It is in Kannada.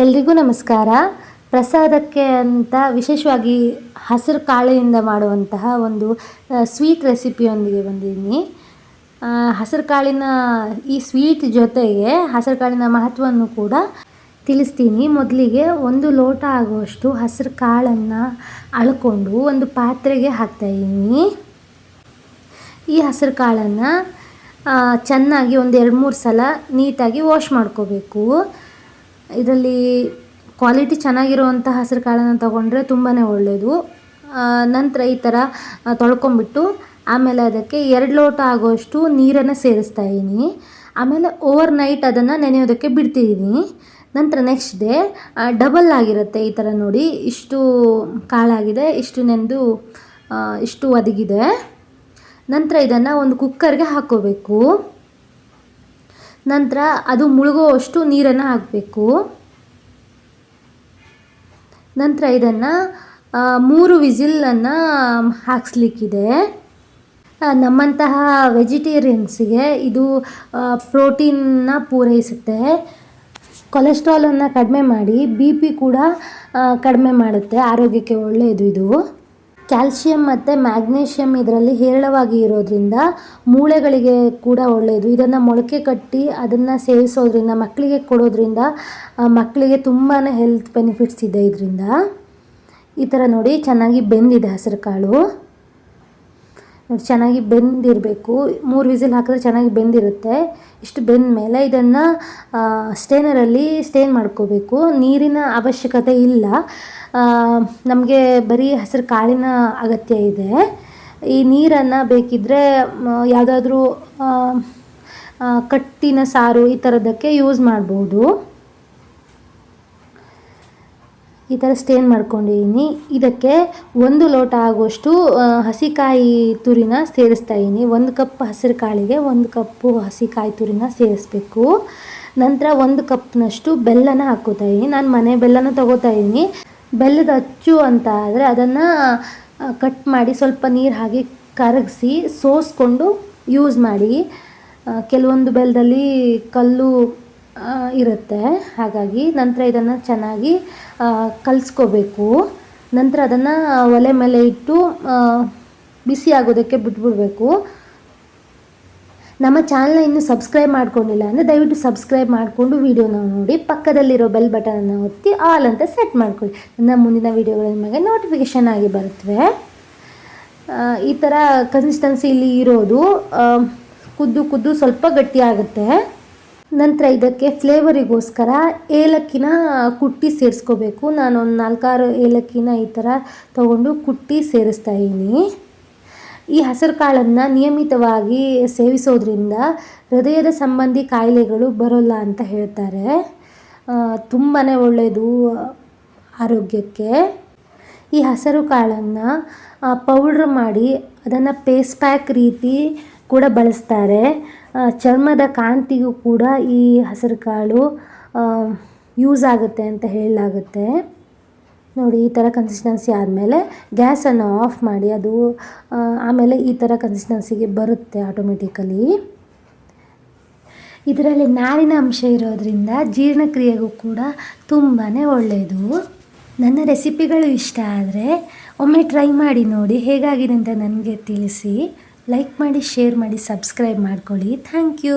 ಎಲ್ರಿಗೂ ನಮಸ್ಕಾರ. ಪ್ರಸಾದಕ್ಕೆ ಅಂತ ವಿಶೇಷವಾಗಿ ಹಸಿರು ಕಾಳಿನಿಂದ ಮಾಡುವಂತಹ ಒಂದು ಸ್ವೀಟ್ ರೆಸಿಪಿಯೊಂದಿಗೆ ಬಂದಿದ್ದೀನಿ. ಹಸಿರು ಕಾಳಿನ ಈ ಸ್ವೀಟ್ ಜೊತೆಗೆ ಹಸಿರು ಕಾಳಿನ ಮಹತ್ವವನ್ನು ಕೂಡ ತಿಳಿಸ್ತೀನಿ. ಮೊದಲಿಗೆ ಒಂದು ಲೋಟ ಆಗುವಷ್ಟು ಹಸಿರು ಕಾಳನ್ನು ಅಳ್ಕೊಂಡು ಒಂದು ಪಾತ್ರೆಗೆ ಹಾಕ್ತಾಯಿದ್ದೀನಿ ಈ ಹಸಿರು ಕಾಳನ್ನು ಚೆನ್ನಾಗಿ ಒಂದು ಎರಡು ಮೂರು ಸಲ ನೀಟಾಗಿ ವಾಶ್ ಮಾಡ್ಕೋಬೇಕು. ಇದರಲ್ಲಿ ಕ್ವಾಲಿಟಿ ಚೆನ್ನಾಗಿರುವಂಥ ಹಸಿರು ಕಾಳನ್ನು ತೊಗೊಂಡ್ರೆ ತುಂಬಾ ಒಳ್ಳೆಯದು ನಂತರ ಈ ಥರ ತೊಳ್ಕೊಂಬಿಟ್ಟು ಆಮೇಲೆ ಅದಕ್ಕೆ ಎರಡು ಲೋಟ ಆಗುವಷ್ಟು ನೀರನ್ನು ಸೇರಿಸ್ತಾ ಇದ್ದೀನಿ ಆಮೇಲೆ ಓವರ್ ನೈಟ್ ಅದನ್ನು ನೆನೆಯೋದಕ್ಕೆ ಬಿಡ್ತಿದ್ದೀನಿ ನಂತರ ನೆಕ್ಸ್ಟ್ ಡೇ ಡಬಲ್ ಆಗಿರುತ್ತೆ ಈ ಥರ ನೋಡಿ. ಇಷ್ಟು ಕಾಳಾಗಿದೆ, ಇಷ್ಟು ನೆಂದು ಇಷ್ಟು ಒದಗಿದೆ. ನಂತರ ಇದನ್ನು ಒಂದು ಕುಕ್ಕರ್ಗೆ ಹಾಕ್ಕೋಬೇಕು ನಂತರ ಅದು ಮುಳುಗುವಷ್ಟು ನೀರನ್ನು ಹಾಕಬೇಕು. ನಂತರ ಇದನ್ನು ಮೂರು ವಿಸಿಲನ್ನು ಹಾಕ್ಸ್ಲಿಕ್ಕಿದೆ. ನಮ್ಮಂತಹ ವೆಜಿಟೇರಿಯನ್ಸಿಗೆ ಇದು ಪ್ರೋಟೀನ್ನ ಪೂರೈಸುತ್ತೆ. ಕೊಲೆಸ್ಟ್ರಾಲನ್ನು ಕಡಿಮೆ ಮಾಡಿ ಬಿ ಪಿ ಕೂಡ ಕಡಿಮೆ ಮಾಡುತ್ತೆ. ಆರೋಗ್ಯಕ್ಕೆ ಒಳ್ಳೆಯದು ಇದು. ಕ್ಯಾಲ್ಶಿಯಂ ಮತ್ತು ಮ್ಯಾಗ್ನೇಷಿಯಮ್ ಇದರಲ್ಲಿ ಹೇರಳವಾಗಿ ಇರೋದ್ರಿಂದ ಮೂಳೆಗಳಿಗೆ ಕೂಡ ಒಳ್ಳೆಯದು ಇದನ್ನು ಮೊಳಕೆ ಕಟ್ಟಿ ಅದನ್ನು ಸೇವಿಸೋದ್ರಿಂದ ಮಕ್ಕಳಿಗೆ ಕೊಡೋದ್ರಿಂದ ಮಕ್ಕಳಿಗೆ ತುಂಬಾ ಹೆಲ್ತ್ ಬೆನಿಫಿಟ್ಸ್ ಇದೆ ಇದರಿಂದ. ಈ ಥರ ನೋಡಿ ಚೆನ್ನಾಗಿ ಬೆಂದಿದೆ ಹೆಸರು ಕಾಳು. ಚೆನ್ನಾಗಿ ಬೆಂದಿರಬೇಕು. ಮೂರು ವಿಸಿಲ್ ಹಾಕಿದ್ರೆ ಚೆನ್ನಾಗಿ ಬೆಂದಿರುತ್ತೆ. ಇಷ್ಟು ಬೆಂದ ಮೇಲೆ ಇದನ್ನು ಸ್ಟೇನರಲ್ಲಿ ಸ್ಟೇನ್ ಮಾಡ್ಕೋಬೇಕು. ನೀರಿನ ಅವಶ್ಯಕತೆ ಇಲ್ಲ. ನಮಗೆ ಬರೀ ಹಸಿರು ಕಾಳಿನ ಅಗತ್ಯ ಇದೆ. ಈ ನೀರನ್ನು ಬೇಕಿದ್ದರೆ ಯಾವುದಾದ್ರೂ ಕಟ್ಟಿನ ಸಾರು ಈ ಥರದ್ದಕ್ಕೆ ಯೂಸ್ ಮಾಡ್ಬೋದು. ಈ ಥರ ಸ್ಟೇನ್ ಮಾಡ್ಕೊಂಡಿದ್ದೀನಿ. ಇದಕ್ಕೆ ಒಂದು ಲೋಟ ಆಗುವಷ್ಟು ಹಸಿಕಾಯಿ ತುರಿನ ಸೇರಿಸ್ತಾ ಇದ್ದೀನಿ ಒಂದು ಕಪ್ ಹಸಿರು ಕಾಳಿಗೆ ಒಂದು ಕಪ್ಪು ಹಸಿಕಾಯಿ ತುರಿನ ಸೇರಿಸ್ಬೇಕು. ನಂತರ ಒಂದು ಕಪ್ನಷ್ಟು ಬೆಲ್ಲನ ಹಾಕೋತಾ ಇದ್ದೀನಿ ನಾನು ಮನೆ ಬೆಲ್ಲನ ತೊಗೋತಾ ಇದ್ದೀನಿ ಬೆಲ್ಲದ ಅಚ್ಚು ಅಂತ ಆದರೆ ಅದನ್ನು ಕಟ್ ಮಾಡಿ ಸ್ವಲ್ಪ ನೀರು ಹಾಕಿ ಕರಗಿಸಿ ಸೋಸ್ಕೊಂಡು ಯೂಸ್ ಮಾಡಿ. ಕೆಲವೊಂದು ಬೆಲ್ಲದಲ್ಲಿ ಕಲ್ಲು ಇರುತ್ತೆ. ಹಾಗಾಗಿ ನಂತರ ಇದನ್ನು ಚೆನ್ನಾಗಿ ಕಲಿಸ್ಕೋಬೇಕು. ನಂತರ ಅದನ್ನು ಒಲೆ ಮೇಲೆ ಇಟ್ಟು ಬಿಸಿ ಆಗೋದಕ್ಕೆ ಬಿಟ್ಬಿಡಬೇಕು. ನಮ್ಮ ಚಾನಲ್ನ ಇನ್ನೂ ಸಬ್ಸ್ಕ್ರೈಬ್ ಮಾಡ್ಕೊಂಡಿಲ್ಲ ಅಂದರೆ ದಯವಿಟ್ಟು ಸಬ್ಸ್ಕ್ರೈಬ್ ಮಾಡಿಕೊಂಡು ವಿಡಿಯೋನ ನೋಡಿ. ಪಕ್ಕದಲ್ಲಿರೋ ಬೆಲ್ ಬಟನನ್ನು ಒತ್ತಿ ಆಲ್ ಅಂತ ಸೆಟ್ ಮಾಡ್ಕೊಳ್ಳಿ. ನನ್ನ ಮುಂದಿನ ವೀಡಿಯೋಗಳು ನಿಮಗೆ ನೋಟಿಫಿಕೇಷನ್ ಆಗಿ ಬರುತ್ತವೆ. ಈ ಥರ ಕನ್ಸಿಸ್ಟೆನ್ಸಿ ಇಲ್ಲಿ ಇರೋದು ಕುದ್ದು ಕುದ್ದು ಸ್ವಲ್ಪ ಗಟ್ಟಿಯಾಗುತ್ತೆ ನಂತರ ಇದಕ್ಕೆ ಫ್ಲೇವರಿಗೋಸ್ಕರ ಏಲಕ್ಕಿನ ಕುಟ್ಟಿ ಸೇರಿಸ್ಕೋಬೇಕು. ಒಂದು ನಾಲ್ಕಾರು ಏಲಕ್ಕಿನ ಈ ಥರ ತೊಗೊಂಡು ಕುಟ್ಟಿ ಸೇರಿಸ್ತಾ ಇದ್ದೀನಿ. ಈ ಹಸಿರು ಕಾಳನ್ನು ನಿಯಮಿತವಾಗಿ ಸೇವಿಸೋದ್ರಿಂದ ಹೃದಯದ ಸಂಬಂಧಿ ಕಾಯಿಲೆಗಳು ಬರೋಲ್ಲ ಅಂತ ಹೇಳ್ತಾರೆ. ತುಂಬಾ ಒಳ್ಳೆಯದು ಆರೋಗ್ಯಕ್ಕೆ. ಈ ಹಸಿರು ಕಾಳನ್ನು ಪೌಡ್ರ್ ಮಾಡಿ ಅದನ್ನು ಪೇಸ್ಟ್ ಪ್ಯಾಕ್ ರೀತಿ ಕೂಡ ಬಳಸ್ತಾರೆ. ಚರ್ಮದ ಕಾಂತಿಗೂ ಕೂಡ ಈ ಹಸಿರು ಕಾಳು ಯೂಸ್ ಆಗುತ್ತೆ ಅಂತ ಹೇಳಲಾಗುತ್ತೆ. ನೋಡಿ, ಈ ಥರ ಕನ್ಸಿಸ್ಟೆನ್ಸಿ ಆದಮೇಲೆ ಗ್ಯಾಸನ್ನು ಆಫ್ ಮಾಡಿ, ಅದು ಆಮೇಲೆ ಈ ಥರ ಕನ್ಸಿಸ್ಟೆನ್ಸಿಗೆ ಬರುತ್ತೆ ಆಟೋಮೆಟಿಕಲಿ ಇದರಲ್ಲಿ ನಾರಿನ ಅಂಶ ಇರೋದರಿಂದ ಜೀರ್ಣಕ್ರಿಯೆಗೂ ಕೂಡ ತುಂಬಾ ಒಳ್ಳೆಯದು ನನ್ನ ರೆಸಿಪಿಗಳು ಇಷ್ಟ ಆದರೆ ಒಮ್ಮೆ ಟ್ರೈ ಮಾಡಿ ನೋಡಿ, ಹೇಗಾಗಿದೆ ಅಂತ ನನಗೆ ತಿಳಿಸಿ. ಲೈಕ್ ಮಾಡಿ ಶೇರ್ ಮಾಡಿ ಸಬ್ಸ್ಕ್ರೈಬ್ ಮಾಡ್ಕೊಳ್ಳಿ. Thank you